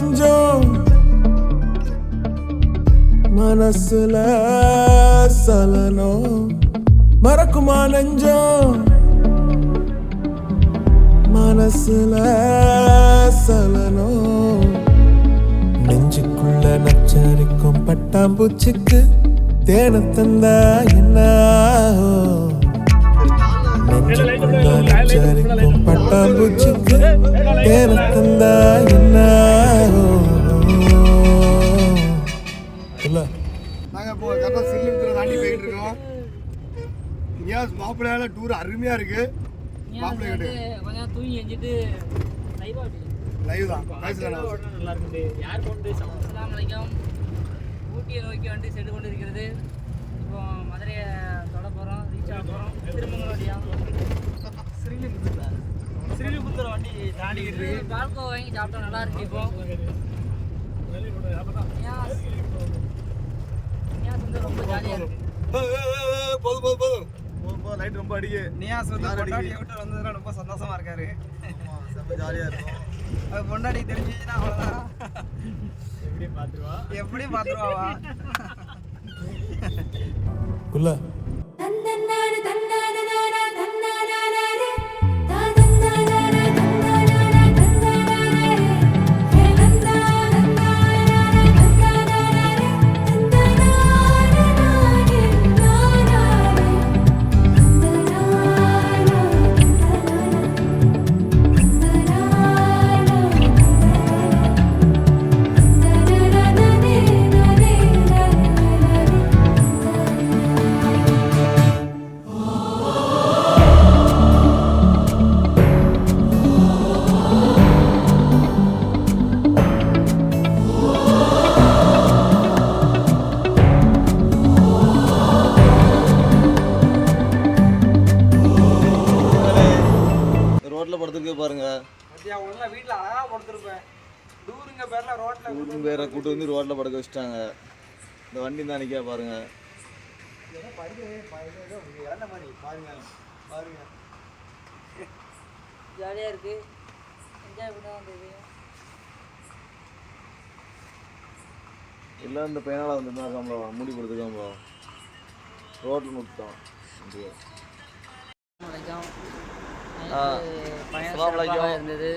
நெஞ்சம் மனசுல சலனம். மறக்குமா நெஞ்சம்? மனசுல சலனம். நெஞ்சுக்குள்ள நச்சரிக்கும் பட்டாம்பூச்சிக்கு தேன தந்தா என்ன நெஞ்சுக்குள்ள நச்சரிக்கும் பட்டாம்பூச்சிக்கு தேன தந்தா என்ன நியாஸ் மாப்பிள்ளையால டூர் அருமையாக இருக்கு மாப்பிள்ளை கிட்ட கொஞ்ச நேரம் தூங்கி எஞ்சிட்டு லைவா லைவ் தான் பேசலாம் நல்லா இருக்குது யார் கொண்டு அஸ்லாம் வலைக்கம் ஊட்டியை நோக்கி வந்து சென்று கொண்டு இருக்கிறது இப்போ மதுரையை தொட போகிறோம் ரீச் ஆக போகிறோம் திருமங்கலம் வழியா ஸ்ரீலிபுத்தூர் ஸ்ரீலிபுத்தூர் வண்டி தாண்டிக்கிட்டு இருக்கு பால்கோ வாங்கி சாப்பிட்டோம் நல்லா இருக்கு இப்போ. நியாஸ் வந்து ரொம்ப ஜாலியாக இருக்கு போதும் போதும் போதும் லைட் ரொம்ப அடிக்கு நியாஸ் வந்து அடிக்கு? விட்டு வந்ததுல ரொம்ப சந்தோஷமா இருக்காரு. செம்ம ஜாலியாக இருக்கும். அது பொண்டாட்டி தெரிஞ்சிச்சுன்னா அவ்வளோதான் எப்படி பாத்துருவா எப்படியும் பார்த்துருவாவா? குல்ல. பத்தியா ஒழுங்கா வீட்டில் படுத்துருப்பேன். டூருங்க பேர்ல ரோட்ல கூட்டும் பேரை கூட்டு வந்து ரோட்ல படுக்க வச்சுட்டாங்க. இந்த வண்டி தான் நிற்க பாருங்க. இறந்த மாதிரி. பாருங்க பாருங்க. ஜாலியாக இருக்கு. என்ஜாய் பண்ண வந்தது. எல்லாம் இந்த பையனால வந்துருந்தாக்காம்பா மூடி கொடுத்துருக்காம்பா ரோட்டில் நிறுத்தோம் வணக்கம். சிறப்பாக இருந்தது.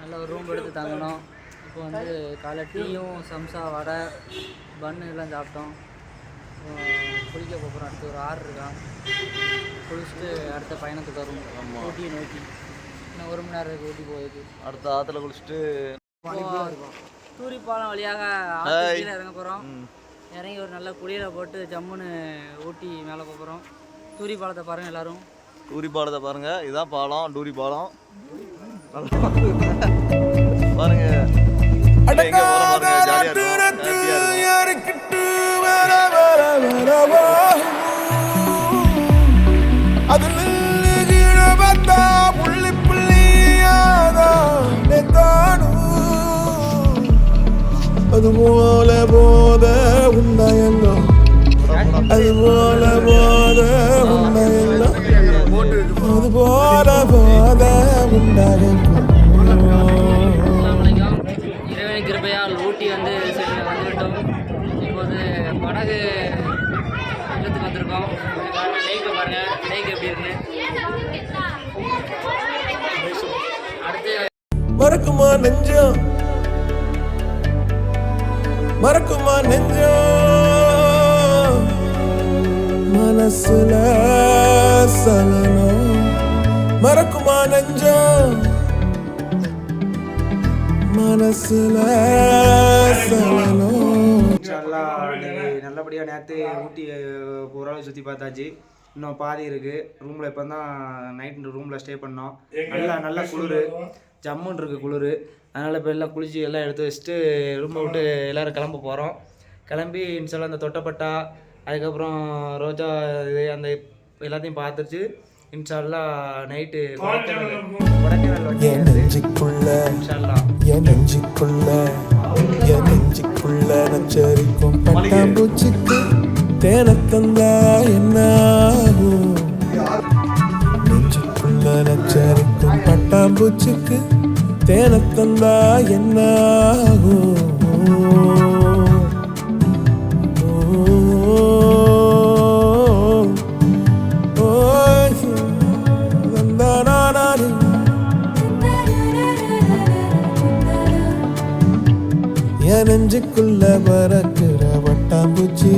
நல்ல ஒரு ரூம் எடுத்து தங்கினோம் இப்போ வந்து காலை டீயும் சம்சா வடை பன்னு எல்லாம் சாப்பிட்டோம். குளிக்க போகிறோம் அடுத்து ஒரு ஆறு இருக்கான் குளிச்சுட்டு அடுத்த பயணத்துக்கு வரும் ஊட்டியை நோக்கி. இன்னும் ஒரு மணி நேரம் இருக்கு ஊட்டி போகுது அடுத்த ஆற்றுல குளிச்சுட்டு இருக்கும். தூரிப்பாலம் வழியாக ஆற்று கீழே இறங்க போகிறோம் இறங்கி ஒரு நல்ல குளியலை போட்டு ஜம்முன்னு ஊட்டி மேலே போகிறோம் தூரி பாலத்தை பாருங்கள் எல்லாரும். டூரி பாலத்தை பாருங்க. இதுதான் பாலம் டூரி பாலம். பாருங்க. எங்க போறோம் பாருங்க ஜாலியா இருக்கும். ஹாப்பியா போல போத உண்டாகும் அஸ்ஸலாமு இறைவன் கிருபையால் ஊட்டி வந்து வந்துவிட்டோம் இப்போது படகு இல்லத்துக்கு வந்திருக்கோம். லேக்கை பாருங்கள் லேக் எப்படி இருக்குன்னு அடுத்து மறக்குமா நெஞ்சம்? மறக்குமா நெஞ்சம்? மனசுல சலனம். மறக்குமா நெஞ்சம்? மனசுல இன்னைக்கு நல்லபடியாக நேற்று ஊட்டி ஓரளவு சுற்றி பார்த்தாச்சு. இன்னும் பாதி இருக்குது ரூமில் இப்போ தான் நைட் ரூமில் ஸ்டே பண்ணோம். நல்லா நல்ல குளிர். ஜம்முன்னு இருக்குது குளிர். அதனால் இப்போ எல்லாம் குளிச்சு எல்லாம் எடுத்து வச்சுட்டு ரூமை விட்டு எல்லோரும் கிளம்ப போகிறோம் கிளம்பி இன்ஷால்லா அந்த தொட்டப்பட்டா அதுக்கப்புறம் ரோஜா இது அந்த எல்லாத்தையும் பார்த்துச்சு இன்ஷால்லா நைட்டு என். நெஞ்சுக்குள்ள என் நெஞ்சுக்குள்ள என் நெஞ்சுக்குள்ள நச்சரிக்கும் பட்டாம்பூச்சிக்கு தேனத்தந்தா என்ன ஆகும்? நெஞ்சுக்குள்ள நச்சரிக்கும் பட்டாம்பூச்சிக்கு தேனத்தந்தா என்ன நெஞ்சுக்குள்ள பறக்கிற வட்டாம்பூச்சி.